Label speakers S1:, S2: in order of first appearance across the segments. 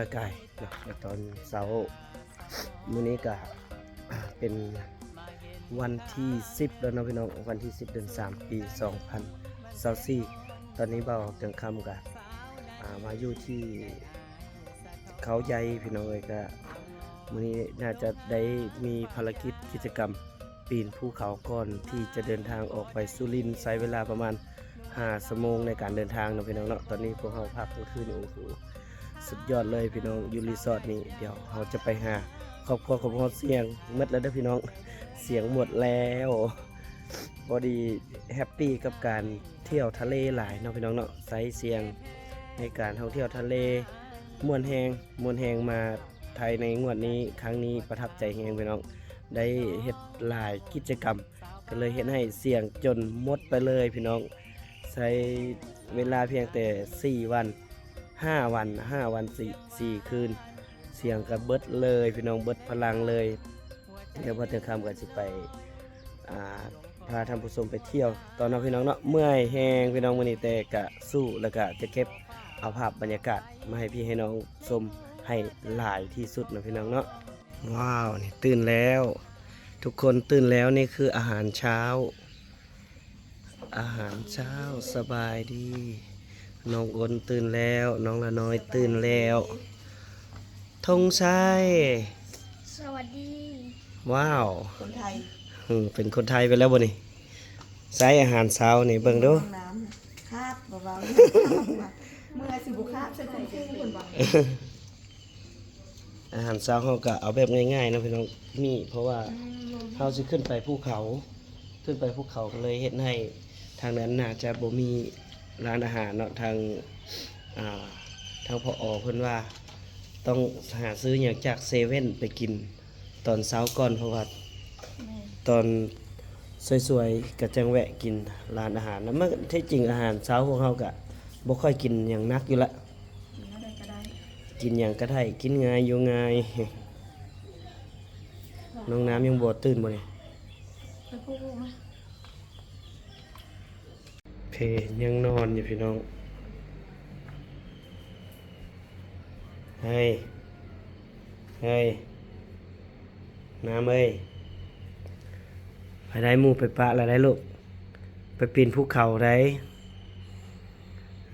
S1: คำนากายนะตอนเสาร์มื้อนี้ก็เป็นวันที่ 10 แล้วนะพี่น้องวันที่ 10 เดือน 3 ปี 2024ตอนนี้เบาเตียงคำกับมาอยู่ที่เขาใหญ่พี่น้องเอ้ยก็มื้อนี้น่าจะได้มีภารกิจกิจกรรมปีนภูเขาก่อนที่จะเดินทางออกไปสุรินทร์ใช้เวลาประมาณ5ชั่วโมงในการเดินทางนะพี่น้องเนาะตอนนี้พวกเราพักกลางคืนโอ้โห สุดยอดเลยพี่น้องอยู่รีสอร์ทนี่เดี๋ยวเราจะไปหาครอบครัวของเราเสียงหมดแล้วเด้อพี่น้องเสียงหมดแล้วพอดีแฮปปี้กับการเที่ยวทะเลหลายเนาะพี่น้องเนาะไซส์เสียงในการท่องเที่ยวทะเลมวนแหงมวนแหงมาไทยในงวดนี้ครั้งนี้ประทับใจแหงพี่น้องได้เฮ็ดหลายกิจกรรม ก็เลยเห็นให้เสี่ยงจนหมดไปเลยพี่น้องใช้เวลาเพียงแต่ 4 วัน 5 วัน 5 วัน4 4คืน เสียงกับเบิดเลยพี่น้องเบิดพลังเลย เดี๋ยวพอถึงคำก็จะไปอ่าพาท่านผู้ชมไปเที่ยว ตอนนั้นพี่น้องเนาะเมื่อยแหงพี่น้องวันนี้แต่กะสู้แล้วก็จะเก็บเอาภาพบรรยากาศมาให้พี่ให้น้องชมให้หลายที่สุดนะพี่น้องเนาะว้าวนี่ตื่นแล้ว ทุกคนตื่นแล้วนี่คืออาหารเช้า อาหารเช้าสบายดี น้องอ้นตื่นแล้ว น้องละน้อยตื่นแล้วธงชัย
S2: สวัสดี
S1: ว้าว
S3: คนไทย
S1: อืมเป็นคนไทยไปแล้วบ่นี่ใส่อาหารเช้านี่เบิ่งดู
S3: ห้องน้ำน่ะคาบเบาๆเนี่ยเมื่อสิบุคาบใส่คนคุ้งคนบัง
S1: อาหารเช้าเขาก็เอาแบบง่ายๆนะพี่น้องนี่เพราะว่าเขาสิขึ้นไปภูเขา ขึ้นไปภูเขาก็เลยเฮ็ดให้ทางนั้นน่าจะบ่มี ร้านอาหารเนาะทางทางพออเพิ่นว่าต้องหาซื้ออย่างจากเซเว่นไปกินตอนเช้าก่อนเพราะว่าตอนสวยๆก็จังแวะกินร้านอาหารแล้วมันที่จริงอาหารเช้าของเขาก็บ่ค่อยกินอย่างนักอยู่ละ
S3: กินอ
S1: ย่างก็ได้กินง่ายอยู่ง่ายน้องน้ำยังบวตื่นบ่นี่
S3: ไปพูด
S1: เพยั งนอนอยู่พี่น้อง เฮ้ย เฮ้ย น้ำเอ้ย ไปได้หมูไปปะอะไรได้ลูก ไปปีนภูเขาได้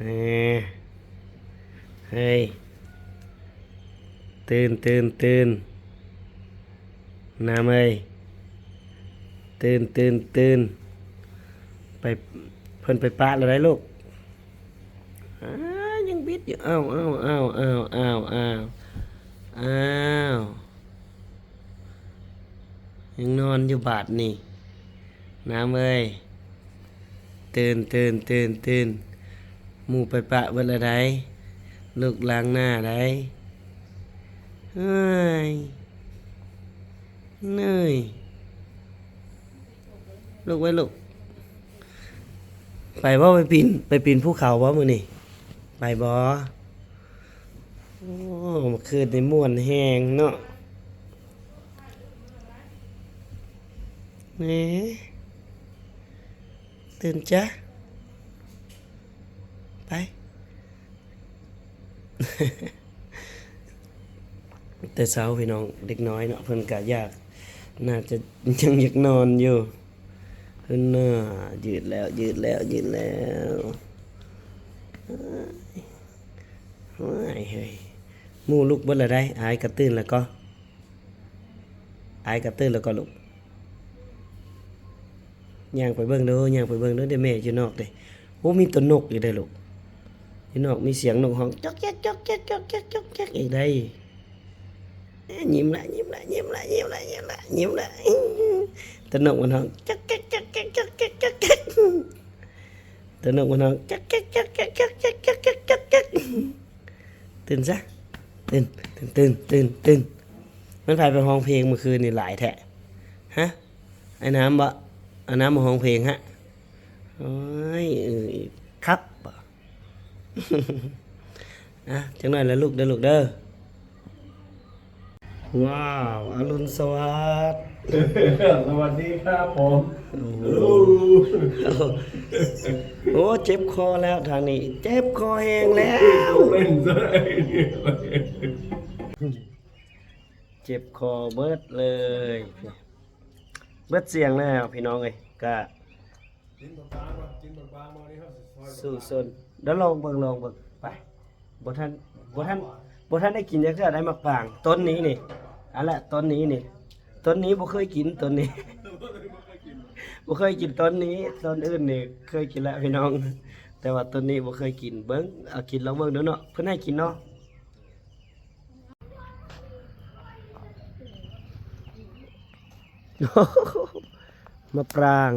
S1: เอ้ยเฮ้ย ตื่นตื่นตื่นน้ำเอ้ย ตื่นตื่นตื่นไป พิ่นไปปะแล้วได้ลูกยังบิดอยู่อ้าวอ้าวอ้าวอ้าวอ้าวอ้าวอ้าวยังนอนอยู่บาดนี่ น้ำเอ้ยตื่นตื่นตื่นตื่นหมู่ไปปะเบิดละไดลูกล้างหน้าได้เฮ้ยเหนื่อยลูกไว้ลูก ไปบ่ไปปีนไปปีนภูเขาบ่มื้อนี่ไปบ่โอ้มื่อคืนนี่ม่วนแฮงเนาะนี่ตื่นจ้ะไป แต่เช้าพี่น้องเด็กน้อยเนาะเพิ่นก็อยาก น่าจะยังอยากนอนอยู่ ขึ้นหน้ายืดแล้วยืดแล้วยืดแล้วเฮ้ยเฮ้ยมูลูกเบิดละได้อายกระตื้นแล้วก็อายกระตื้นแล้วก็ลูกย่างไปเบิ่งเด้อย่างไปเบิ่งเด้อเดี๋ยวแม่อยู่นอกเด้โอ้มีตัวนกอีกได้ลูกอยู่นอกมีเสียงนกฮ้องจ๊อกแจ๊กจ๊อกแจ๊กจ๊อกแจ๊กจ๊อกแจ๊กอีกได้ยิ้มละยิ้มละยิ้มละยิ้มละยิ้มละยิ้มละ ตะนกมันฮ้องจ๊อกจ๊กจ๊อกจ๊กจ๊อกจ๊กจ๊อกจ๊กตะนกมันฮ้องจ๊อกจ๊กจ๊อกจ๊กจ๊อกจ๊กจ๊อกจ๊กจ๊อกจ๊กตื่นซะตื่นตื่นตื่นตื่นตื่นมันพายไปห้องเพลงเมื่อคืนนี่หลายแท้ฮะไอ้น้ำบ่ไอ้น้ำมาห้องเพลงฮะโอ้ยครับอะจังหน่อยแล้วลูกเด้อลูกเด้อ ว้าว อรุณสวัสดิ์
S4: สวัสดีครับผม
S1: โอ้โหโอ้เจ็บคอแล้วทางนี้ เจ็บคอแห้งแล้ว
S4: เล่นซะไอ้เนี่ย
S1: เจ็บคอเบิดเลย เบิดเสียงแล้วพี่น้องเอ้ยก็สู้ซนเดี๋ยวลองเบิ่งลองเบิ่งไปบ่ทันบ่ทันบ่ทันได้กินจักเทื่อได้มักปาง ต้นนี้นี่ อันละต้นนี้นี่ต้นนี้บ่เคยกินต้นนี้บ่เคยกินต้นนี้ต้นอื่นนี่เคยกินแล้วพี่น้อง แต่ว่าต้นนี้บ่เคยกินเบิ่งเอากินลองเบิ่งด้อเนาะเพิ่นให้กินเนาะมะปราง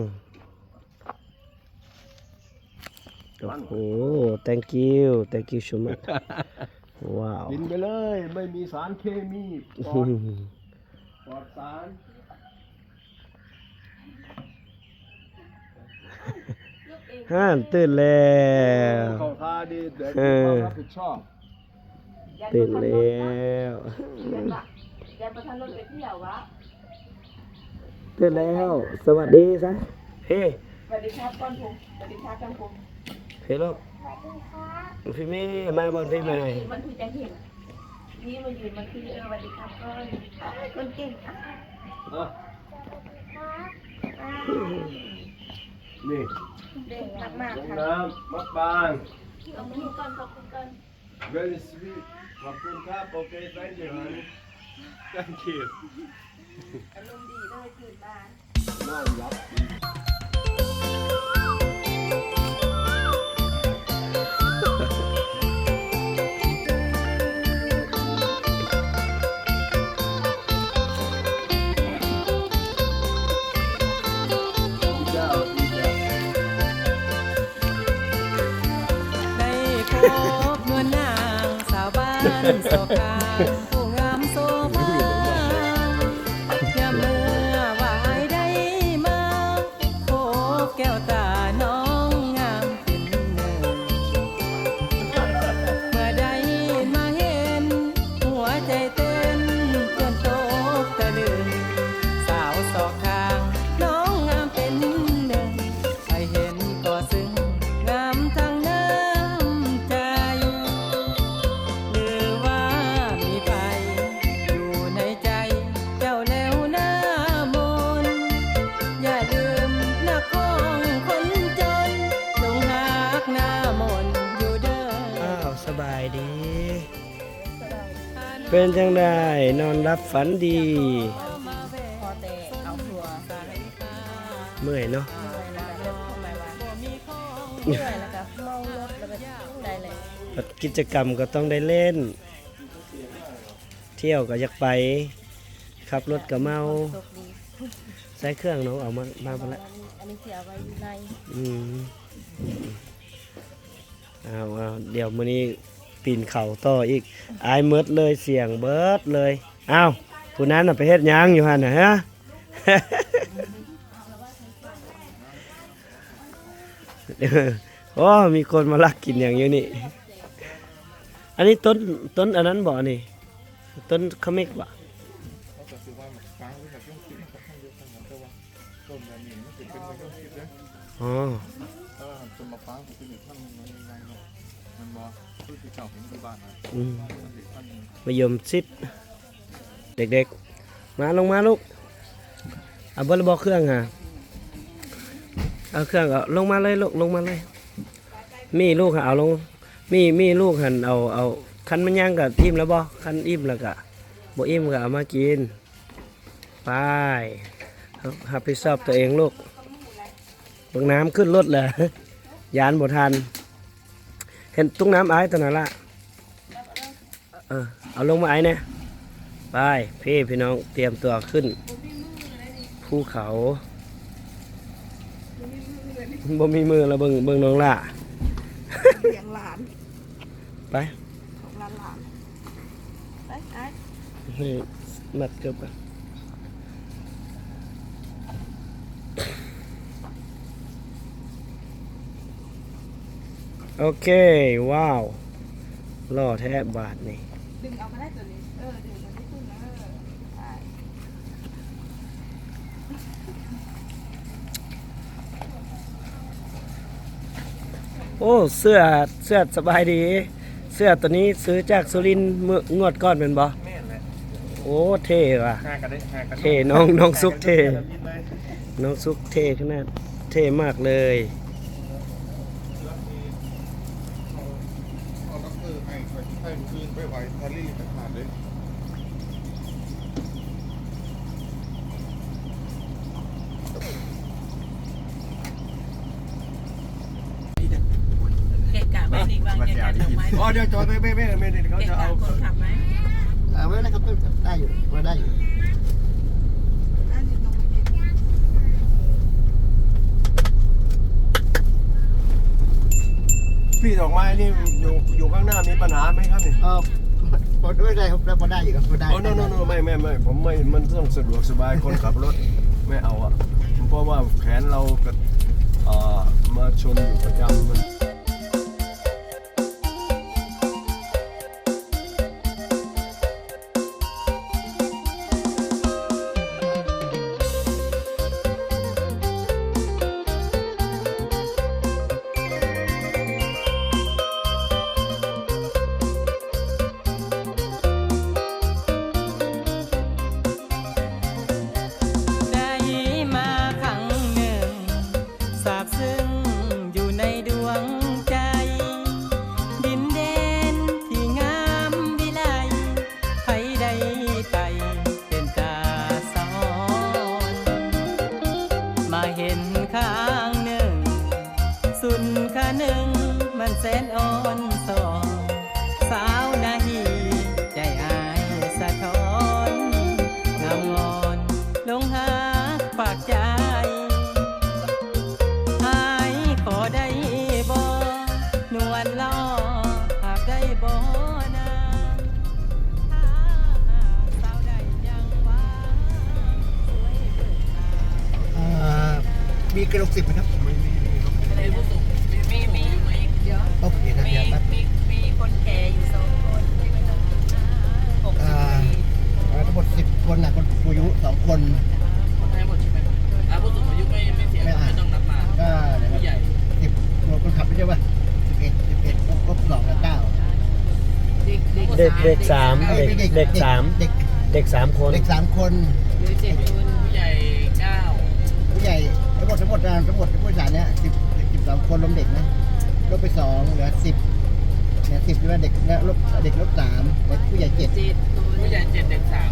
S1: โอ้โห thank you thank you so much ว้าว
S4: กินไปเลย ไม่มีสารเคมีปลอดปลอดสาร
S1: ฮ่านตื่นแล้ว
S4: เข้าท่าดีแต่มีความรับผิดชอบ
S1: ตื่นแล้ว
S3: ยายประธานรถไปเที่ยววะ
S1: ตื่นแล้ว สวัสดีซะเฮ้
S3: สวัสดีครับก้อนผมสวัสดีครับก้อนผม
S1: เฮ้ลูก พี่เมย์มาบนพี่เมย์
S3: มันคือจะเห็นนี่มายืนมันคือเออสวัสดีครับก้อนอ้ายคนเก่งอะ
S4: อะนี่
S3: เด่นมาก
S4: ลง
S3: ๆค่ะ
S4: น้ำมะปราง
S3: ขอบคุณก่อนขอบคุณก่อน
S4: very sweet ขอบคุณครับโอเค thank you honey thank you
S3: อารมณ์ดีเลยตื่นมา
S4: น่ารัก
S5: ได้ 你走吧 เป็นจังได
S1: นอนรับฝันดี
S3: พอแต่เอาถั่วใส่
S1: เมื่อยเนาะ
S3: แล้วก็เริ่มเข้ามาว่าเมื่อยแล้วก็เมารถแล้วก็ได้เลย
S1: กิจกรรมก็ต้องได้เล่น เที่ยวก็อยากไป ขับรถก็เมา
S3: โชคดี
S1: ใช้เครื่องเนาะเอามามาไปละ
S3: อันนี้อันนี้เสียไว้อยู่ใน
S1: อืมเอาเอาเดี๋ยวมื้อนี้ ปีนเขาต่ออีกอายเมิดเลยเสียงเบิดเลยอ้าวผู้นั้นน่ะไปเฮ็ดหยังอยู่หั่นน่ะฮะ โอ้มีคนมาลักกินอย่างอยู่นี่ อันนี้ต้นต้นอันนั้นบ่นี่ ต้นขมิกบ่อ๋อ
S6: ถ้า มายม
S1: ซิดเด็กๆ มาลงมาลูกเอาบอลบอกเครื่องฮะเอาเครื่องเอาลงมาเลยลูกลงมาเลย มีลูกค่ะเอาลง มีมีลูกหันเอาเอาคันมันย่างกับอิ่มแล้วบ่คันอิ่มแล้วก็บ่อิ่มก็เอามากินไปรับผิดชอบตัวเองลูกลงน้ำขึ้นรถเลยยานบ่ทัน เห็นตุ้งน้ำอายตัวนั้นละ เออเอาลงมาไอ้เนี่ยไปพี่พี่น้องเตรียมตัวขึ้นภูเขาบ่มีมือแล้วเบิ่งเบิ่งน้องล่ะ
S3: เลี้ยงหลาน
S1: ไป
S3: ของหลานหลานไปไอ้
S1: นี่มัดเกือบกันโอเค ว้าวล่อแทบบาทนี่
S3: ดึงเอามาได้ตัวนี้ เออ ดึงมันได้ขึ้นนะเออใช่
S1: โอ้ เสื้อ เสื้อสบายดี เสื้อตัวนี้ซื้อจากสุรินทร์เมื่องวดก่อนเป็นบ่
S6: แม่นแหละ
S1: โอ้ เท่ว่ะ
S6: หากันได้หากัน
S1: เท่น้องน้องซุกเท่ น้องซุกเท่ขนาดเท่มากเลย
S6: เอาก็คือให้ให้คืนไปไว้ทารี่ต่างหากเลย
S5: เกะกะไหมนี่วางเกะกะดอกไม้
S4: อ๋อ เดี๋ยวจอดไปไม่ไม่ไม่ไม่เขา
S5: เกะ
S4: จะเอา
S5: คนขับไหม
S7: อ่าไม่เป็นไรครับได้อยู่มาได้อยู่
S4: พี่ดอกไม้นี่อยู่อยู่ข้างหน้ามีปัญหาไหมครับเนี่ย
S7: เออพอไม่ได้ครับพอได้อยู่ครับพอได้
S4: โอ้ no no no ไม่ไม่ไม่ผมไม่มันต้องสะดวกสบายคนขับรถไม่เอาอะเพราะว่าแขนเรากับเอ่อมาชนอยู่ประจำมัน
S5: คนให้หมดใช่
S8: ไหมครับอ่าผู้สูงอายุไม่ไม่เสีย
S7: ไม่อ่าน
S8: ไม่ต้องนับมา
S7: ก็เดี๋ยว
S8: ผู้ใหญ่
S7: สิบคนขับไม่ใช่ป่ะสิบเอ็ดสิบเอ็ดครบสองแล้วเก้า
S5: เด็กเด็ก
S1: เด็กเด็กสาม
S7: อ้ย
S1: เด็ก
S7: ไม่
S1: เด็กสาม
S7: เด็ก
S1: เด็กสามคน
S7: เด็กสามคน
S5: หรือเจ็ดคน
S8: ผู้ใหญ่เก้า
S7: ผู้ใหญ่ทั้งหมดทั้งหมดอ่าทั้งหมดผู้โดยสารเนี่ยสิบสิบสองคนรวมเด็กนะลดไปสองเหลือสิบเนี่ยสิบใช่ไหมเด็กแล้วลบเด็กลบสามแล้วผู้ใหญ่เจ็ด
S5: เจ็ดคน
S8: ผู้ใหญ่เจ็ดเด็กสาม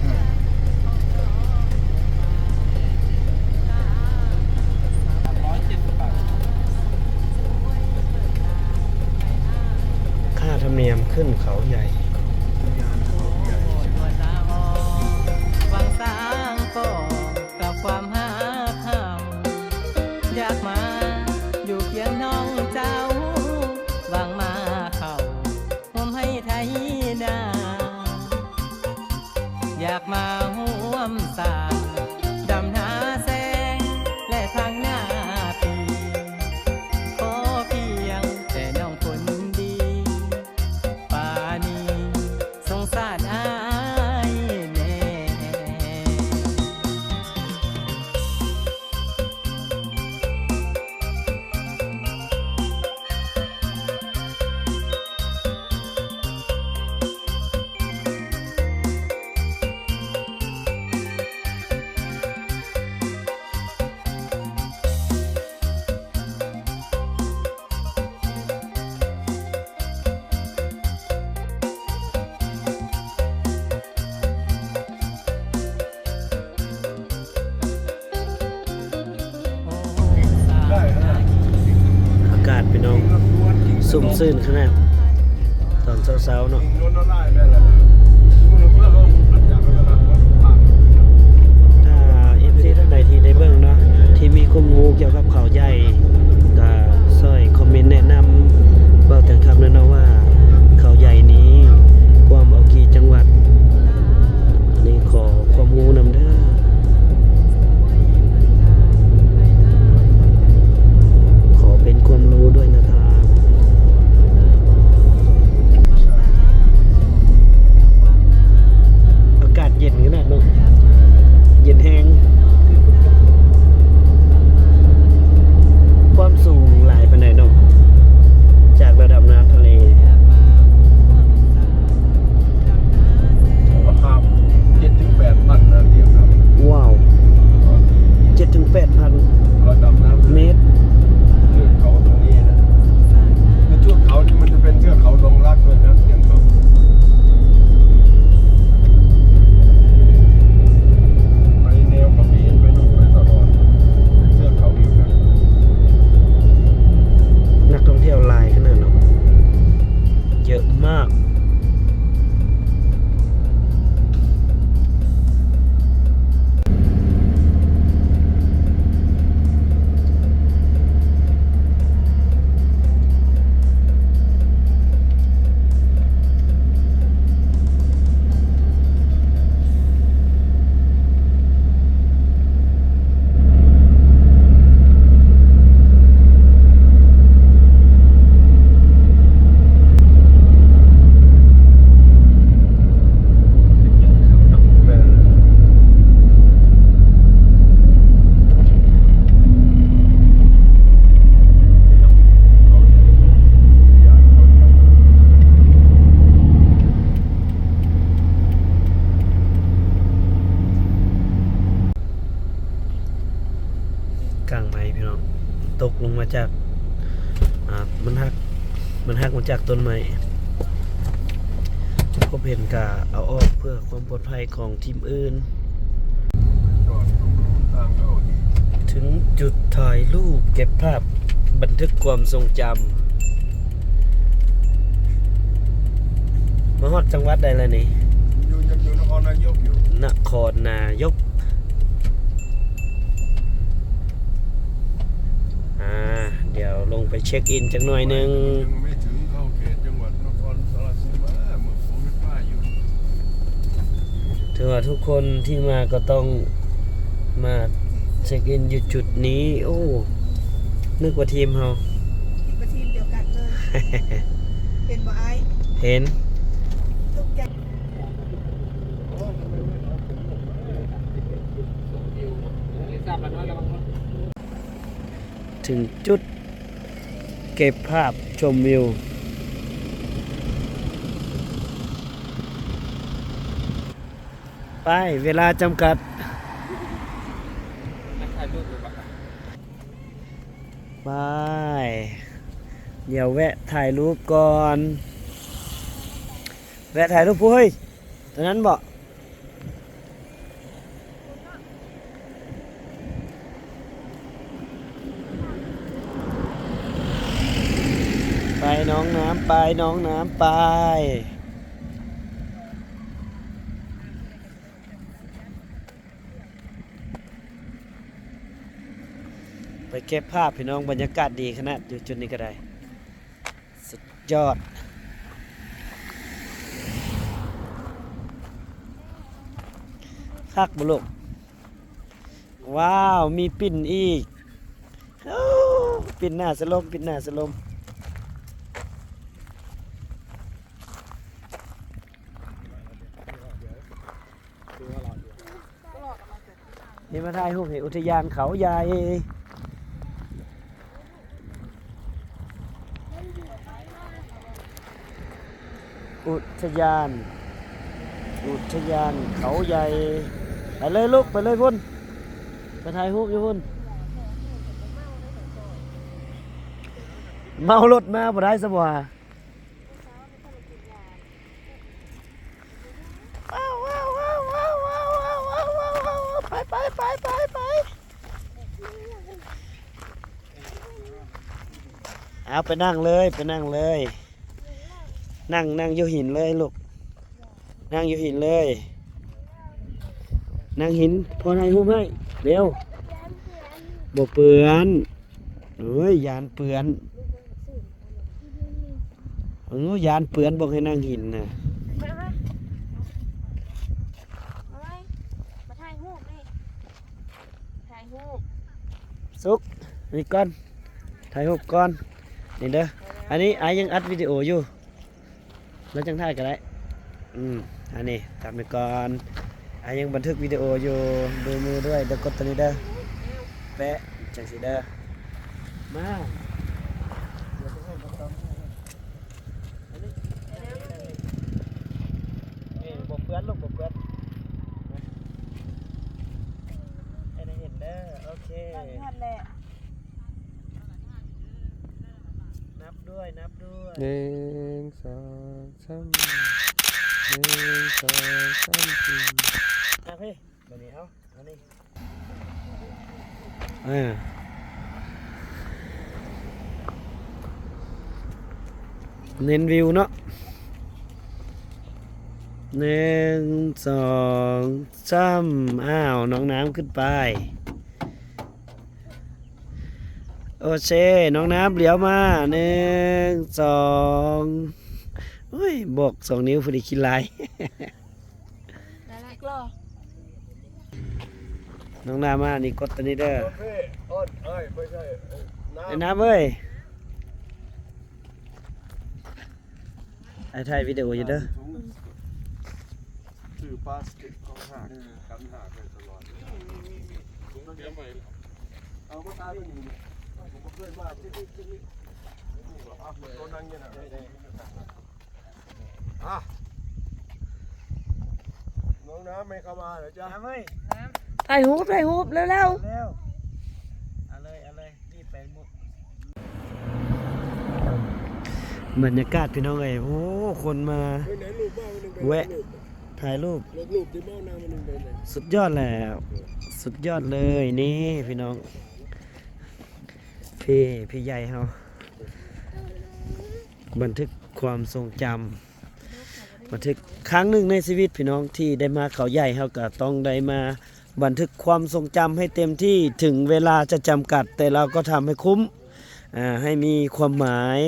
S8: เนี
S1: ยมขึ้นเขาใหญ่
S5: อวางสางก็กับความหาข้าวอยากมาอยู่เคียงน้อง สุ่
S1: มซื่นขนาดตอนเช้าๆเนาะ
S4: จริงนวลนวลได้แม่ละเพื่อเขาอัดจากกันแล้วว่าผ่าน
S1: ถ้าเอฟซีท่านใดที่ได้เบิ่งเนาะที่มีข้อมูลเกี่ยวกับเขาใหญ่ก็ช่วยคอมเมนต์แนะนำเบาแต่งคำนั้นเนาะว่าเขาใหญ่นี้กว้างเอากี่จังหวัด อันนี้ขอความรู้นำ จากต้นไม้พบเห็นกะเอาออกเพื่อความปลอดภัยของทีมอื่น ถึงจุดถ่ายรูปเก็บภาพบันทึกความทรงจำมาฮอดจังหวัดใดแล้วนี่
S4: อยู่ยังอยู่นครนายกอยู่
S1: นครนายกอ่าเดี๋ยวลงไปเช็คอินจักหน่อยหนึง
S4: ยังไม่ถึงเข้าเขตจังหวัดนครราชสีมาเมื่อผมเป็นป้าอยู่
S1: ถือว่าทุกคนที่มาก็ต้องมาเช็คอินอยู่จุดนี้ โอ้ นึกว่าทีมเฮา
S3: อีกประทีมเดียวกันเลย เป็นบ่ไอาย
S1: เห็น
S3: ทุกอย่าง
S8: ทราบแล้วน้อยระวังรถ
S1: ถึงจุด เก็บภาพชมวิว ไปเวลาจำกัดไปเดี๋ยวแวะถ่ายรูปก่อน แวะถ่ายรูปผู้เฮ้ยตอนนั้นบอกไปน้องน้ำไปน้องน้ำไป เก็บภาพพี่น้องบรรยากาศดีขนาดอยู่จุดนี้ก็ได้ สุดยอด คักบุลูกว้าว มีปิ่นอีกอปิ่นหน้าสลม ปิ่นหน้าสลมนี่มาถ่ายรูปเห็นอุทยานเขาใหญ่ อุทยาน อุทยานเขาใหญ่ ไปเลยลูกไปเลยพุ่นไปถ่ายรูปอยู่พุ่นเมารถมาบ่ได้สบว่าไปไปไปไปไปเอาไปนั่งเลยไปนั่งเลย นั่งนั่งอยู่หินเลยลูก นั่งอยู่หินเลย นั่งหินพอให้หุ้มให้เร็วบ่เปื้อนเอ้ยยานเปื้อนเออยานเปื้อนบอกให้นั่งหินนะ
S2: มามาเอาไว้มาถ่ายรูปนี่ถ่ายรูป
S1: สุกนี่ก่อนถ่ายรูปก่อนนี่เด้ออันนี้ไอ้ยังอัดวิดีโออยู่ แล้วจังถ่ายก็ได้ อืม อันนี้ทำไปก่อนไอ้ยังบันทึกวิดีโออยู่ดูมือด้วยเดี๋ยวกดตัวนี้เด้อแปะจังสีเด้อมาเอ้ยบ่เปื้อนลูกบ่เปื้อนนะให้ได้เห็นเด้อโอเค
S3: นั่นแหละ
S1: นับด้วยนับด้วย
S6: หนึ่งสองสามหนึ่งสองสามสี่
S1: อะพี่มานี่เอามานี่อ่าเน้นวิวเนาะหนึ่งสองสามอ้าว น้องน้ำขึ้นไป โอเคน้องน้ำเหลียวมาหนึ่งสองเฮ้ยบอกสองนิ้วพอดีคิดลาย
S2: น่ารักเหรอ
S1: น้องน้ำมานี่กดตัวนี้เด้อ
S4: โอเคอ้นเอ้ยไอ้
S1: น้ำเอ้ยไอ้ถ่ายวิดีโออยู่เด้อ
S4: ถือพลาสติกของหักกันหักไปตลอด
S6: เอา
S4: ก็ตายไปอยมาที่ น้องน้ำไม่เข้ามาเหรอจ๊ะ
S1: น้ำเถ่ายรูปถ่ายรูปเร็วเร็วเลยเลยรีบไปมุดบรรยากาศพี่น้องเอ๋ยโอ้ คนมาแวะถ่ายรูปสุดยอดแล้ว สุดยอดเลยนี่พี่น้อง พี่พี่ใหญ่เฮาบันทึกความทรงจำบันทึกครั้งหนึ่งในชีวิตพี่น้องที่ได้มาเขาใหญ่เฮาก็ต้องได้มาบันทึกความทรงจำให้เต็มที่ถึงเวลาจะจำกัด แต่เราก็ทำให้คุ้มให้มีความหมาย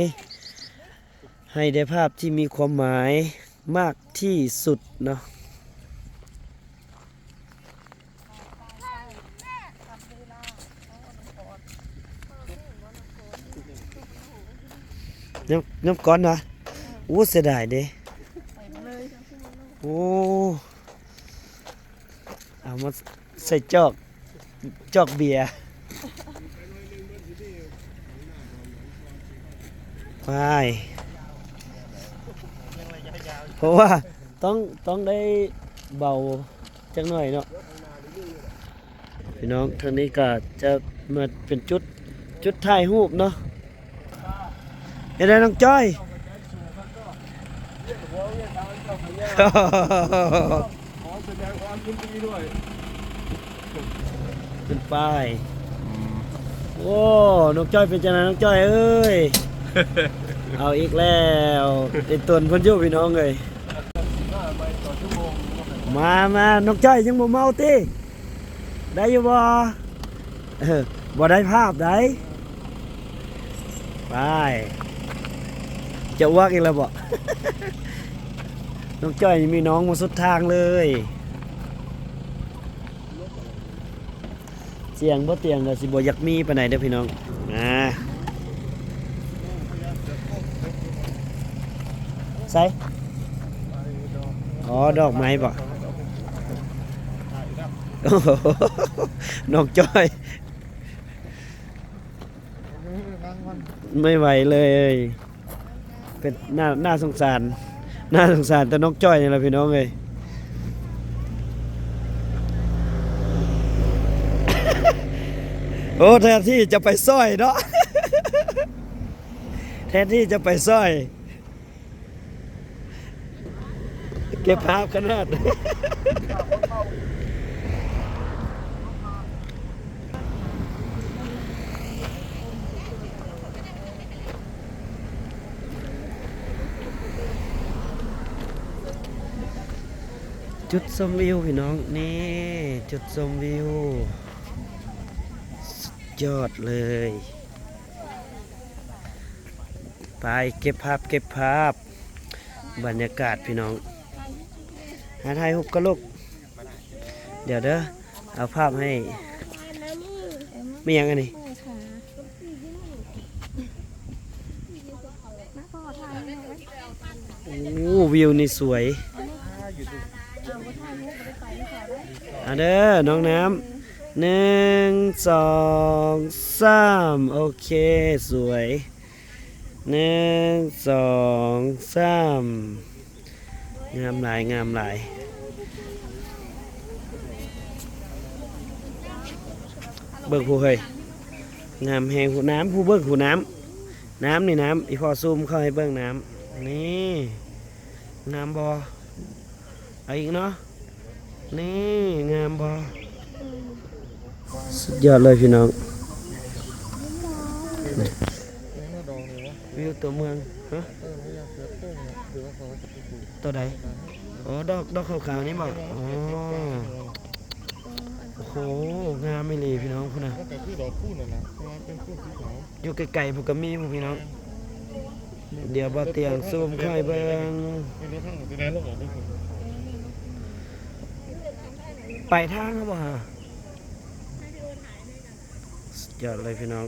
S1: ให้ได้ภาพที่มีความหมายมากที่สุดเนาะ น้ำน้ำก้อนนะอู้เสียดายเด้โอ้เอามาใส่จอกจอกเบียร์ไปเพราะว่าต้องต้องได้เบาจังหน่อยเนาะพี่น้องทางนี้ก็จะมาเป็นจุดจุดถ่ายรูปเนาะ เห็นไหมน้องจ้อย
S4: ขอแสดงความยินดีด้วย
S1: ขึ้นป้ายโอ้น้องจ้อยเป็นจังไงน้องจ้อยเอ้ย เอาอีกแล้วไอ้ตนเพันอยุพี่น้องเลยมามาน้องจ้อยยังบ่เมาติได้อยู่บ่เออบ่ได้ภาพได้ไป จะอ้วกอีกแล้วบ่น้องจ้อยมีน้องมาสุดทางเลยเสียงบ่เตียงก็สิบ่อยากมีปานใดเด้อพี่น้องอ่าใส่อ๋อดอกไม้บ่โอ้โหน้องจ้อย ไม่ไหวเลย เป็นหน้าหน้าสงสารน่าสงสารแต่น้องจ้อยนี่แหละพี่น้องเลยโอ้แทนที่จะไปซ้อยเนาะแทนที่จะไปซ้อย เก็บภาพขนาด จุดชมวิวพี่น้องนี่จุดชมวิว สุดยอดเลย ไปเก็บภาพเก็บภาพ บรรยากาศพี่น้อง หาไทยหุบกระลุกเดี๋ยวเด้อเอาภาพให้ไม่ยังอันนี้โอ้วิวนี่สวย เอาเด้อน้องน้ำหนึ่งสองสามโอเค สวยหนึ่งสองสามงามหลาย งามหลายเบิกผู้เฮยงามแหงผู้น้ำผู้เบิกผู้น้ำน้ำนี่น้ำอีพอซูมเข้าให้เบิ้งน้ำนี่งามบอเอาอีกเนาะ นี่งามบอสุดยอดเลยพี่น้องนี่วิวตัวเมืองฮะตัวใดอ๋อดอกดอกขาวๆนี่บอกอ๋อโอ้โหงามไม่เลยพี่น้องคุณนะ
S6: แต่คือดอกคู่นั่นแหละเพราะว่าเป็นคู่สีขาว
S1: อยู่ไกลๆผมก็มีพวกพี่น้อง เดี๋ยวบ่เตียงซูมเข้าให้เบิ่ง
S6: ไม่รู้ทั้งแสดงโลกออกด้วยคน
S1: ไปทางครับบ่ฮะอดเลยพี่น้อง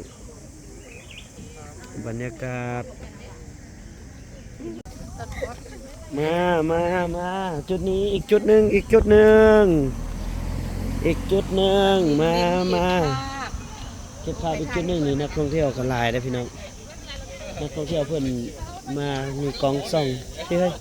S1: บรรยากาศ มามามาจุดนี้อีกจุดหนึ่งอีกจุดหนึ่งอีกจุดหนึ่งมามาเก็บภาพอีกจุดหนึ่งนี่นักท่องเที่ยวกันลายนะพี่น้องนักท่องเที่ยวเพื่อนมามีกองส่องพี่เฮ้ย